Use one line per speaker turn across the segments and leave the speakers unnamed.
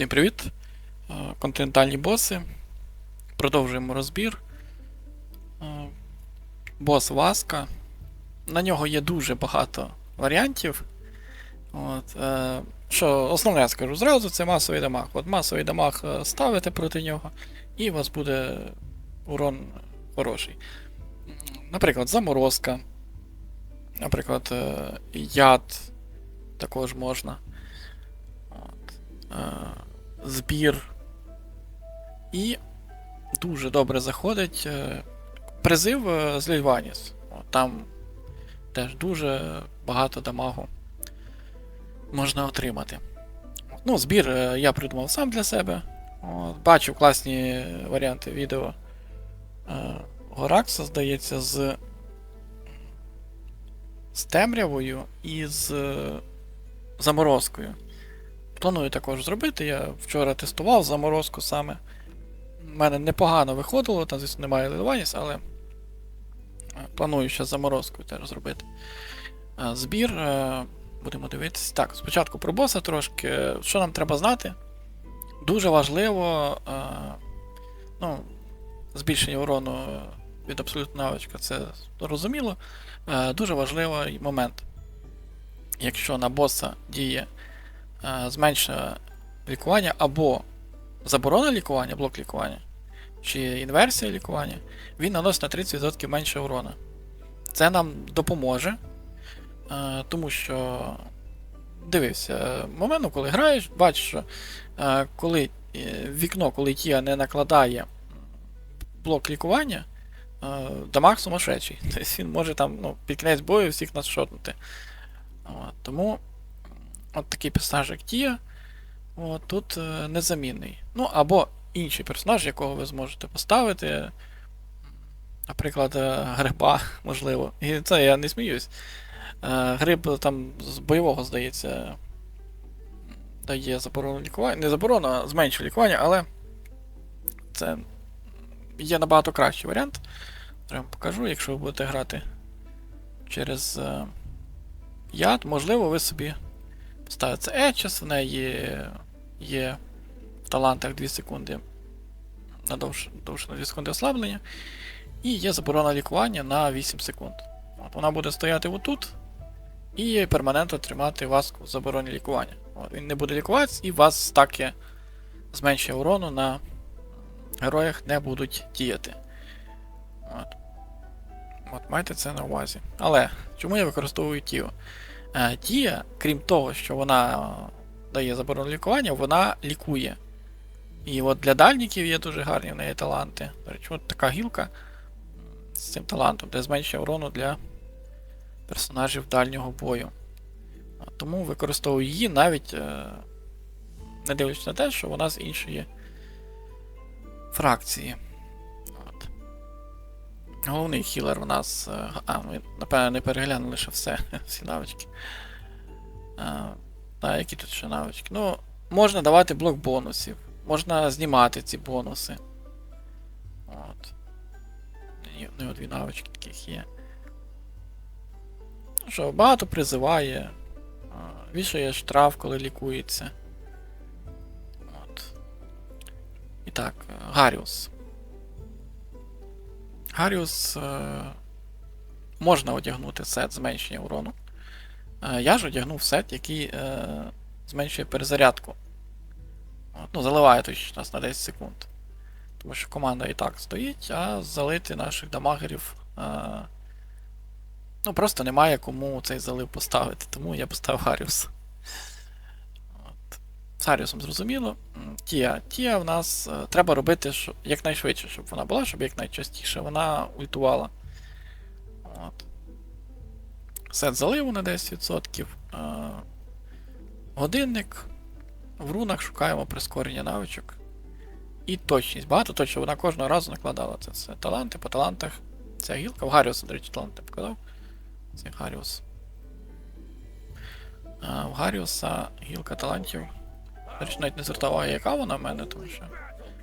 Всім привіт! Е, Континентальні боси. Продовжуємо розбір. Е, Бос Васка. На нього є дуже багато варіантів. От, е, що основне я скажу зразу, це масовий дамаг. От масовий дамаг ставите проти нього, і у вас буде урон хороший. Наприклад, заморозка. Наприклад, яд також можна. От. Збір. І дуже добре заходить е, призив е, з Лільваніс. Там теж дуже багато дамагу можна отримати. Ну, збір е, я придумав сам для себе. От, бачив класні варіанти відео. Горакса, здається, з, з темрявою і з заморозкою. Планую також зробити. Я вчора тестував заморозку саме. У мене непогано виходило, там, звісно, немає Лилваніс, але е, планую ще заморозкою теж зробити. Е, Збір. е, Будемо дивитися. Так, спочатку про боса трошки. Що нам треба знати? Дуже важливо. Ну, збільшення урону від абсолютно навичка, це зрозуміло. Дуже важливий момент. Якщо на боса діє е, лікування або заборона лікування, блок лікування, чи інверсія лікування, він наносить на 30% менше урона. Це нам допоможе, е, тому що дивився, момент, коли граєш, бачиш, що е, коли е, вікно, коли Тія не накладає блок лікування, е, дамаг сумасшедший. Тобто він може там ну, під кінець бою всіх нас шотнути. Тому от такий персонаж, як Тія, от, тут е, незамінний. Ну, або інший персонаж, якого ви зможете поставити. Наприклад, е, гриба, можливо. І це я не сміюсь. Е, Гриб там з бойового, здається, дає заборону лікування. Не заборону, а зменшує лікування, але це є набагато кращий варіант. Вам покажу, якщо ви будете грати через яд, можливо, ви собі поставите Етчас, в неї є, в талантах 2 секунди на на 2 секунди ослаблення. І є заборона лікування на 8 секунд. От вона буде стояти отут і перманентно тримати вас в забороні лікування. От, він не буде лікуватися, і вас стаки зменшує урону на героях не будуть діяти. От. От, майте це на увазі. Але чому я використовую Тіо? Е, Тія, крім того, що вона е, дає заборону лікування, вона лікує. І от для дальників є дуже гарні в неї таланти. До речі, от така гілка з цим талантом, де зменшує урону для персонажів дальнього бою. Тому використовую її навіть е, не дивлячись на те, що вона з іншої фракції. Головний хілер у нас. е, А, ми, напевно, не переглянули ще все, всі навички. А, та, які тут ще навички? Ну, можна давати блок бонусів. Можна знімати ці бонуси. От. Ні, ну, дві навички таких є. Що, багато призиває. а, Вішає штраф, коли лікується. От. І так, е, Гаріус. Гаріус е, можна одягнути сет зменшення урону. Е, я ж одягнув сет, який е, зменшує перезарядку. Ну, заливає точно нас на 10 секунд. Тому що команда і так стоїть, а залити наших дамагерів. Ну, просто немає кому цей залив поставити, тому я поставив Гаріус. Гаріусом зрозуміло. Тія. Тія в нас е, треба робити якнайшвидше, щоб вона була, щоб якнайчастіше вона ультувала. От. Сет заливу на 10%. Е, годинник. В рунах шукаємо прискорення навичок. І точність. Багато точно вона кожного разу накладала це все. Таланти по талантах. Ця гілка. В Гаріуса, до речі, таланти показав. Це Гаріус. А, в Гаріуса гілка талантів. Речі, навіть не звертав яка вона в мене, тому що.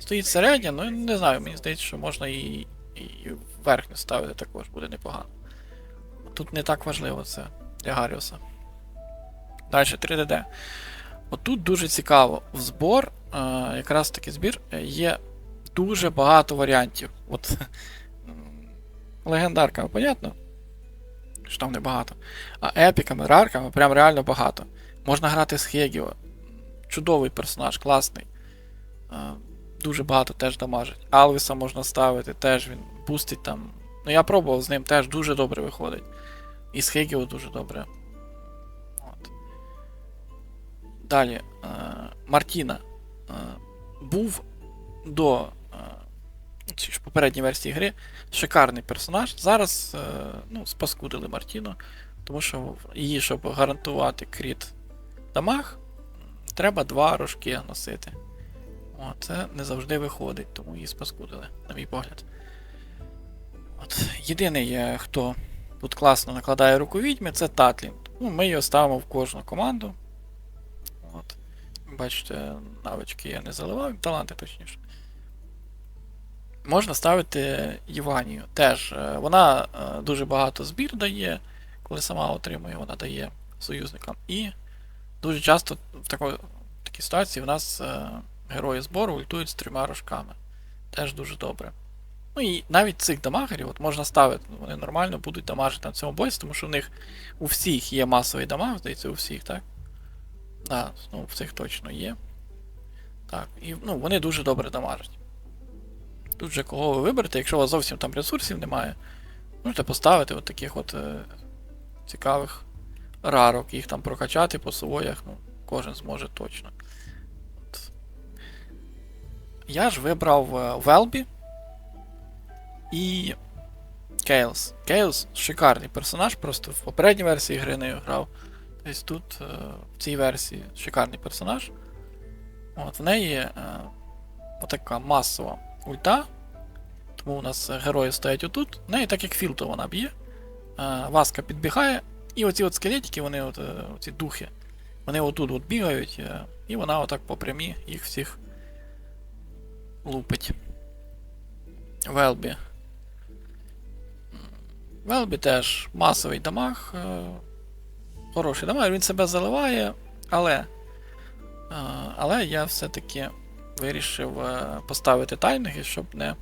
Стоїть середня, ну не знаю, мені здається, що можна і, і верхню ставити також буде непогано. Тут не так важливо це для Гаріуса. Далі 3DD. Отут дуже цікаво. В збор, е, якраз таки збір, е, є дуже багато варіантів. От легендарками, понятно? Що там не багато. А епіками, рарками прям реально багато. Можна грати з Хегіо. Чудовий персонаж, класний. Дуже багато теж дамажить. Алвіса можна ставити, теж він бустить там. Ну я пробував з ним теж дуже добре виходить. І з Хегіо дуже добре. От. Далі. Мартіна. Був до ж попередній версії гри шикарний персонаж. Зараз е, ну, спаскудили Мартіну, тому що її, щоб гарантувати кріт дамаг, треба два рожки носити. О, це не завжди виходить, тому її спаскудили, на мій погляд. От. Єдиний, е, хто тут класно накладає руку відьми, це Татлін. Ну, ми його ставимо в кожну команду. От. Бачите, навички я не заливав, таланти точніше. Можна ставити Єванію. Теж е, вона е, дуже багато збір дає, коли сама отримує, вона дає союзникам. І дуже часто в тако- в такій ситуації в нас е, герої збору ультують з трьома рожками. Теж дуже добре. Ну і навіть цих дамагерів от можна ставити, вони нормально будуть дамажити на цьому босі, тому що в них у всіх є масовий дамаг, здається, у всіх, так? Да, ну, в цих точно є. Так, і ну, вони дуже добре дамажать. Тут же кого ви виберете, якщо у вас зовсім там ресурсів немає, можете поставити от таких от е, цікавих рарок, їх там прокачати по своях, ну, кожен зможе точно. От. Я ж вибрав е, Велбі і Кейлс. Кейлс шикарний персонаж, просто в попередній версії гри не грав. Тобто тут, е, в цій версії, шикарний персонаж. От, в неї е, отака масова ульта. Тому у нас герої стоять отут. В неї так як філто вона б'є. Васка підбігає, і оці от скелетики, вони от, е, оці духи, вони отут от бігають, е, і вона отак по прямі їх всіх лупить. Велбі. Велбі теж масовий дамаг. е, Хороший дамаг, він себе заливає, але. Але я все-таки вирішив поставити таймінги, щоб не.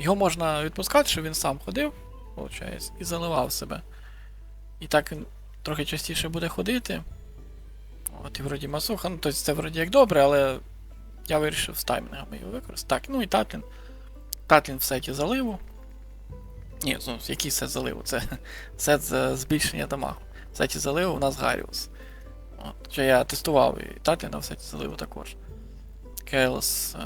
Його можна відпускати, щоб він сам ходив, виходить, і заливав себе. І так він трохи частіше буде ходити. От і вроді масуха, ну тобто це вроді як добре, але я вирішив з таймінгами його використати. Так, ну і Татлін. Татлін в сеті заливу. Ні, ну, який сет заливу? Це сет з збільшення дамагу. В сеті заливу у нас Гаріус. От, що я тестував і Татліна в сеті заливу також. Кейлс е,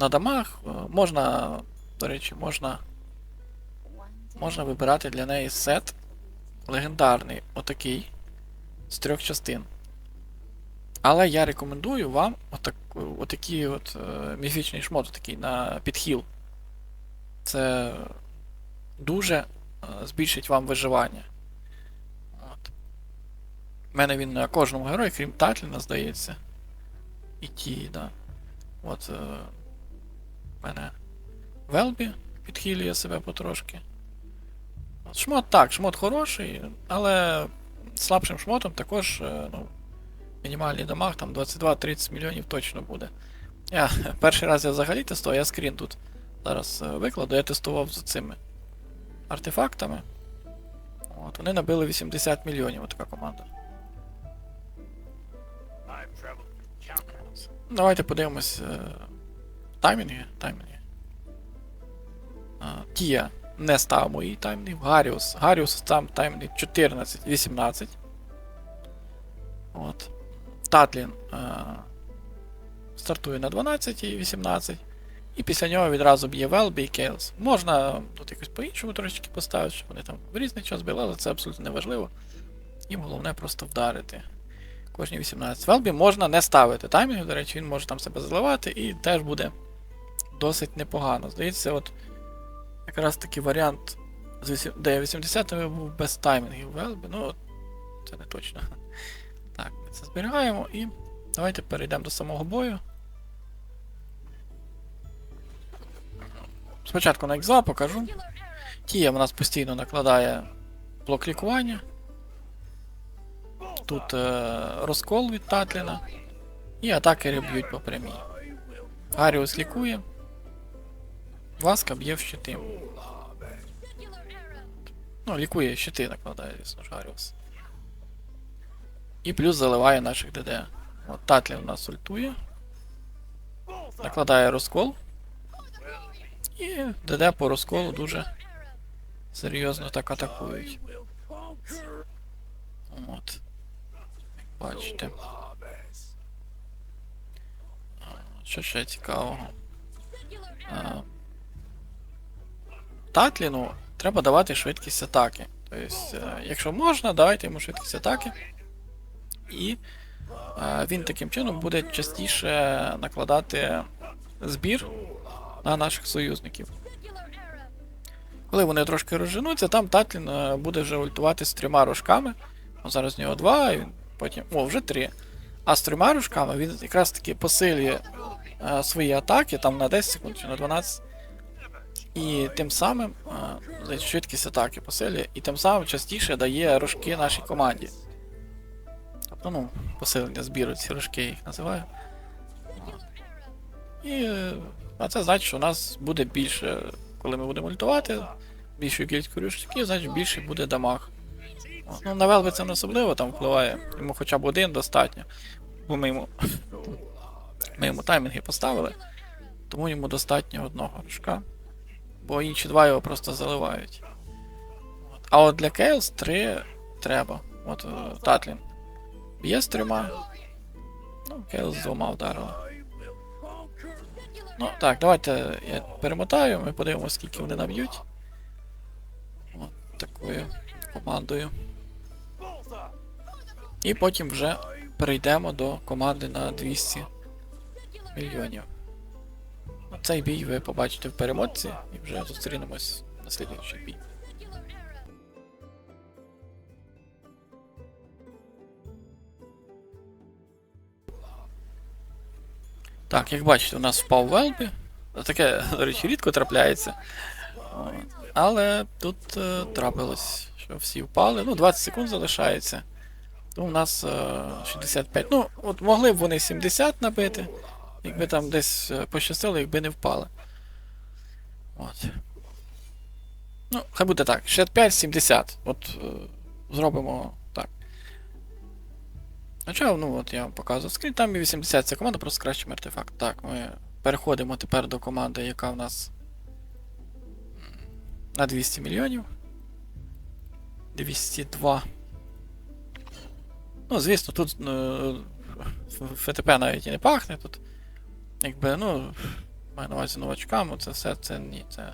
на дамаг. е, можна, до речі, можна, можна вибирати для неї сет легендарний, отакий, з трьох частин. Але я рекомендую вам отак, отакий от е, міфічний шмот такий на підхіл. Це дуже е, збільшить вам виживання. От. У мене він на кожному герої, крім Татліна, здається. І ті, да. От. Е, мене Велбі підхилює себе потрошки. От Шмот так, шмот хороший, але слабшим шмотом також е, ну, мінімальний дамаг там 22-30 мільйонів точно буде. Я перший раз я взагалі тестував, я скрін тут зараз е, викладу, я тестував з цими артефактами. От, вони набили 80 мільйонів, така команда. Давайте подивимось е, таймінги. таймінги. Тія не став мої таймінги. Гаріус. Гаріус там таймінги 14-18. От. Татлін е, стартує на 12 і 18. І після нього відразу б'є Велбі і Кейлс. Можна тут якось по-іншому трошечки поставити, щоб вони там в різний час били, але це абсолютно не важливо. Їм головне просто вдарити. Кожні 18. Велбі можна не ставити таймінг, до речі, він може там себе заливати і теж буде досить непогано. Здається, от якраз такий варіант, де 80 був без таймінгів Велбі, ну це не точно. Так, ми це зберігаємо і давайте перейдемо до самого бою. Спочатку на екза покажу. Тія в нас постійно накладає блок лікування. Тут е, розкол від Татліна. І атакери б'ють по прямій. Гаріус лікує. Васка б'є в щити. Ну, лікує щити, накладає, звісно ж, Гаріус. І плюс заливає наших ДД. От Татлін у нас ультує. Накладає розкол. І ДД по розколу дуже серйозно так атакують. От. Бачите. Що ще цікавого? А, Татліну треба давати швидкість атаки. Тобто, е, якщо можна, давайте йому швидкість атаки. І е, він таким чином буде частіше накладати збір на наших союзників. Коли вони трошки розженуться, там Татлін е, буде вже ультувати з трьома рожками. Зараз в нього два, і потім. О, вже три. А з трьома рожками він якраз таки посилює свої атаки там на 10 секунд чи на 12. І тим самим е, швидкість атаки посилює, і тим самим частіше дає рожки нашій команді. Тобто, ну, посилення збіру ці рожки я їх називаю. І е, а це значить, що у нас буде більше, коли ми будемо ультувати, більшою кількістю рушників, значить більше буде дамаг. Ну, на Велві це не особливо там впливає. Йому хоча б один достатньо. Бо ми йому. Ми йому таймінги поставили. Тому йому достатньо одного рожка. Бо інші два його просто заливають. А от для Кейлс три треба. От е, Татлін. Б'є з трьома. Ну, Кейлс двома вдарила. Ну, так, давайте я перемотаю, ми подивимося, скільки вони наб'ють. От такою командою. І потім вже перейдемо до команди на 200 мільйонів. Цей бій ви побачите в перемотці і вже зустрінемось на слідуючий бій. Так, як бачите, у нас впав Велбі. Таке, до речі, рідко трапляється. Але тут е, трапилось, що всі впали. Ну, 20 секунд залишається. То у нас е, 65. Ну, от могли б вони 70 набити, якби там десь е, пощастило, якби не впали. От. Ну, хай буде так. 65-70. От е, зробимо так. Хоча, ну от я вам показував скрін, там і 80 це команда, просто кращий артефакт. Так, ми переходимо тепер до команди, яка в нас на 200 мільйонів. 202. Ну, звісно, тут е, ФТП навіть і не пахне. Тут, якби, ну, маю на увазі новачкам, це все це ні. Це...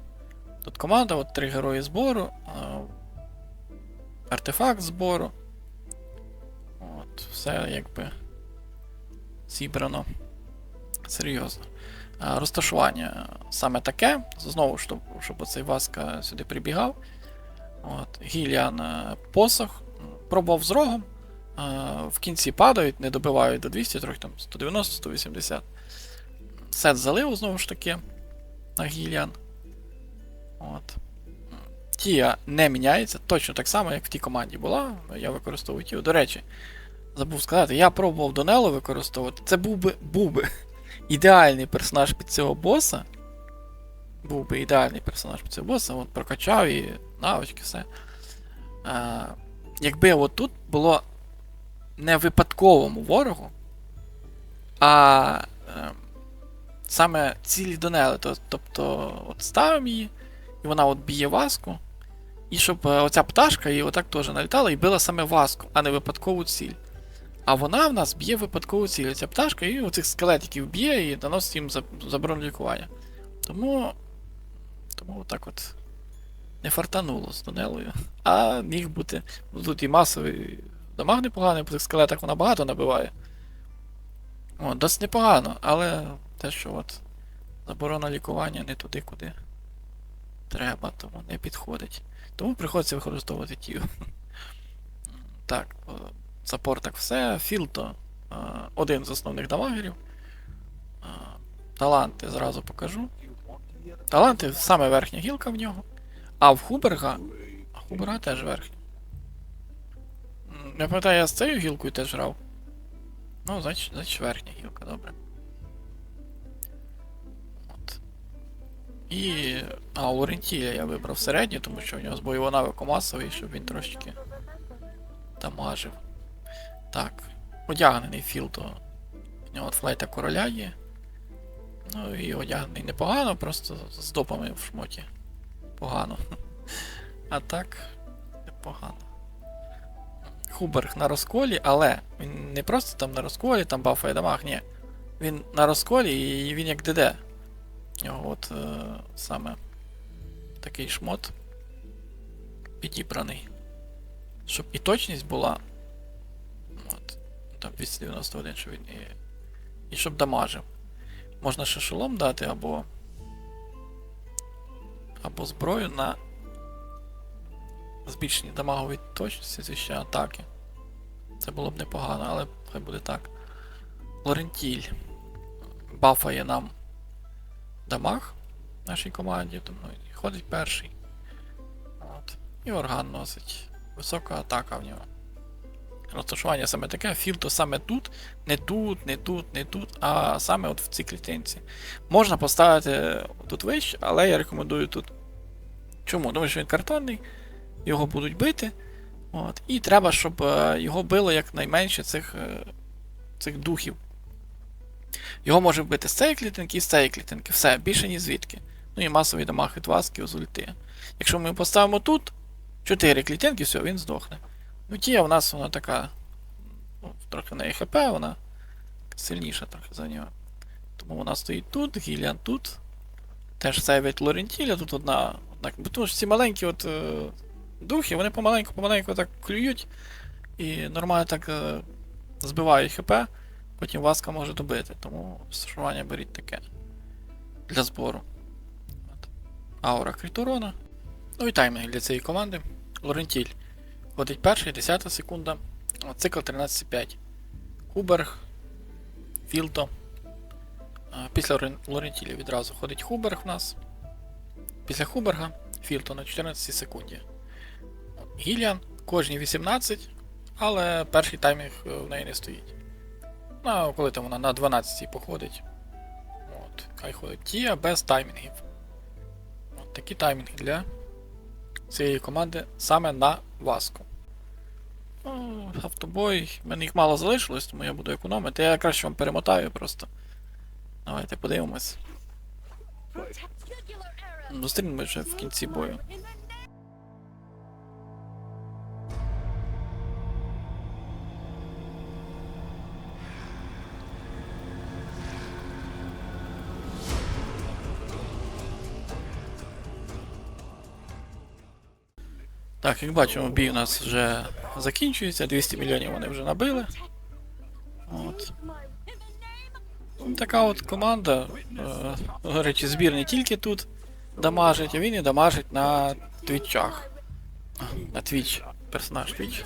Тут команда, от три герої збору, артефакт збору. От, все якби зібрано. Серйозно. Розташування саме таке. Знову щоб, щоб оцей Васка сюди прибігав. От, Гіліан е, посох. Пробував з рогом. В кінці падають, не добивають до 200, трохи там 190-180. Сет залив знову ж таки на Гіліан. От. Тія не міняється, точно так само, як в тій команді була. Я використовую Тію. До речі, забув сказати, я пробував Донело використовувати. Це був би був би ідеальний персонаж під цього боса. Був би ідеальний персонаж під цього боса, от прокачав і навички, все. А, якби от тут було не випадковому ворогу, а е, саме цілі Донели. Тобто, от ставимо її, і вона от б'є васку. І щоб е, оця пташка її отак теж налітала і била саме васку, а не випадкову ціль. А вона в нас б'є випадкову ціль. Ця пташка і оцих скелетиків б'є і наносить їм за- заборону лікування. Тому. Тому отак от не фартануло з Донелою. А міг бути. Тут і масовий дамаг непоганий, по цих скелетах вона багато набиває. О, досить непогано, але те, що от заборона лікування не туди, куди треба, тому не підходить. Тому приходиться використовувати тію. Так, саппорт так все. Філто один з основних дамагерів. Таланти зразу покажу. Таланти саме верхня гілка в нього. А в Хуберга. А Хуберга теж верхня. Я пам'ятаю, я з цією гілкою теж грав. Ну, значить, значить верхня гілка, добре. І. А, у Лорентіля я вибрав середню, тому що в нього з бойового навику масовий, щоб він трошечки дамажив. Так. Одягнений філ, то в нього от флейта короля є. Ну і одягнений непогано, просто з допами в шмоті. Погано. А так, непогано. Хуберг на розколі, але він не просто там на розколі, там бафає дамаг, ні. Він на розколі і він як ДД. Нього от е, саме такий шмот підібраний. Щоб і точність була. От. Там 291, що він і. І щоб дамажив. Можна ще шолом дати або. Або зброю на збільшення дамагової точності це ще атаки. Це було б непогано, але хай буде так. Лорентіль бафає нам дамаг нашій команді, тому і ходить перший. От. І орган носить. Висока атака в нього. Розташування саме таке, філто саме тут, не тут, не тут, не тут, а саме от в цій клітинці. Можна поставити тут вище, але я рекомендую тут. Чому? Тому що він картонний, його будуть бити. От, і треба, щоб е, його било якнайменше цих, е, цих духів. Його може вбити з цієї клітинки і з цієї клітинки. Все, більше ні звідки. Ну і масовий дамаг від васків з ульти. Якщо ми поставимо тут 4 клітинки, все, він здохне. Ну тія в нас вона така. Ну, трохи неї ХП, вона сильніша трохи за нього. Тому вона стоїть тут, Гіліан тут. Теж сейвить Лорентіля, тут одна. одна тому що ці маленькі от е, духи, вони помаленьку-помаленьку так клюють і нормально так е, збивають ХП, потім васка може добити. Тому розташування беріть таке для збору. От. Аура критурона. Ну і таймінг для цієї команди. Лорентіль. Ходить перший, 10 секунда. Цикл 13,5. Хуберг. Філто. Після Лорен- Лорентілі відразу ходить Хуберг в нас. Після Хуберга Філто на 14 секунді. Гіліан кожні 18, але перший таймінг е, в неї не стоїть. Ну, а коли там вона на 12 походить. От, хай ходить Тія без таймінгів. От такі таймінги для цієї команди саме на Васку. Ну, автобой, в мене їх мало залишилось, тому я буду економити. Я краще вам перемотаю просто. Давайте подивимось. Зустрінемось вже в кінці бою. Так, як бачимо, бій у нас вже закінчується, 200 мільйонів вони вже набили. От. Така от команда. Е, до речі, збір не тільки тут дамажить, а він і дамажить на твічах. На твіч, персонаж твіч.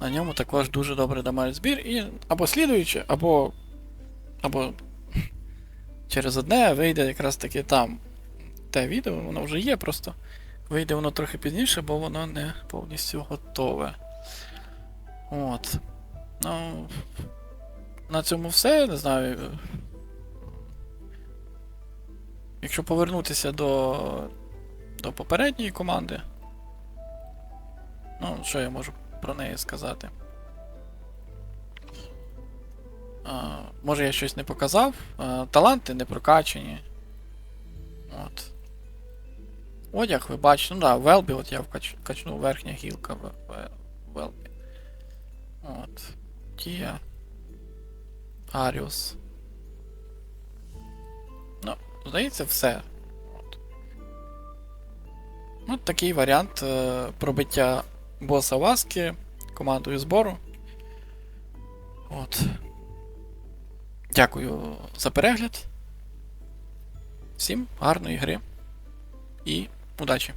На ньому також дуже добре дамажить збір. І або слідуючи, або. або через одне вийде якраз таки там. Те відео, воно вже є, просто вийде воно трохи пізніше, бо воно не повністю готове. От. Ну. На цьому все, не знаю. Якщо повернутися до, до попередньої команди. Ну, що я можу про неї сказати? А, може я щось не показав. А, таланти не прокачані. От. Одяг ви бачите. Ну да, Велбі, от я вкач, качнув верхня гілка в, Велбі. От. Тія. Аріус. Ну, здається, все. От. От такий варіант е, пробиття боса Васки командою збору. От. Дякую за перегляд. Всім гарної гри і Удачі!